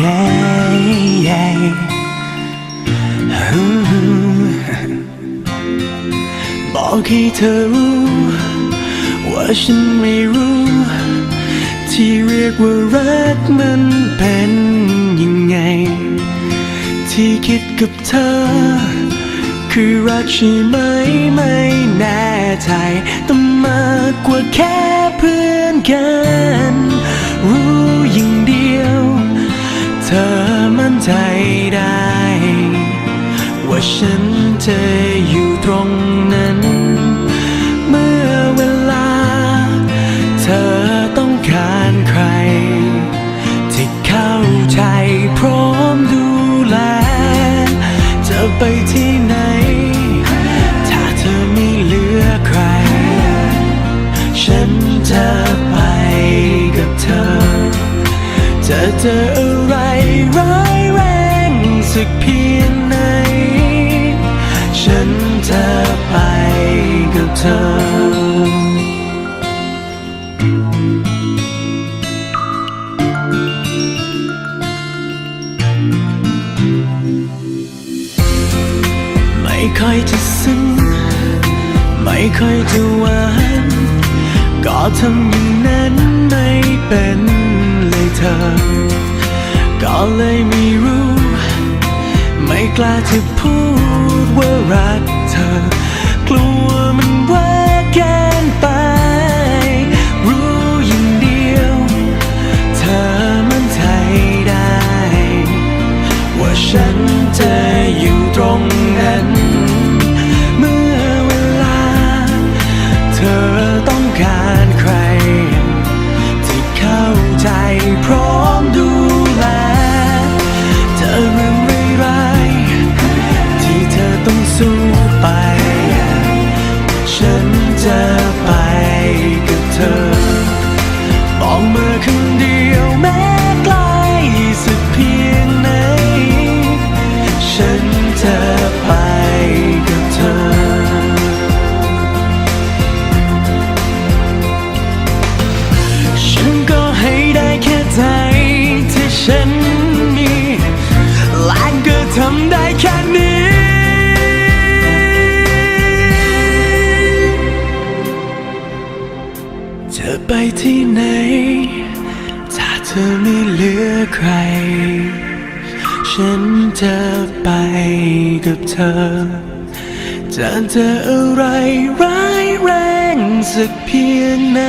yeah, yeah, yeah. บอกให้เธอรู้ว่าฉันไม่รู้ ที่เรียกว่ารักมันเป็นยังไง ที่คิดกับเธอ คือรักใช่ไหมไม่แน เธอมั่นใจได้ ว่าฉันจะอยู่ตรงนั้น เมื่อเวลา เธอต้องการใคร ที่เข้าใจพร้อมดูแล จะไปที่ไหน ถ้าเธอไม่เหลือใคร ฉันจะไปกับเธอ จะเจอ สักเพียงไหน ฉันจะไปกับเธอไม่ค่อยจะซึ้งไม่ค่อยจะหวานก็ทำอย่าง ไม่กล้าพูดว่ารักเธอ กลัวมันว่าเกินไป รู้อย่างเดียว เธอมั่นใจได้ ว่าฉันจะอยู่ตรงนั้นำได้แค่นี้จะไปที่ไหน ถ้าเธอไม่เหลือใคร ฉันจะไปกับเธอ จะเจออะไรร้ายแรงสักเพียงไหน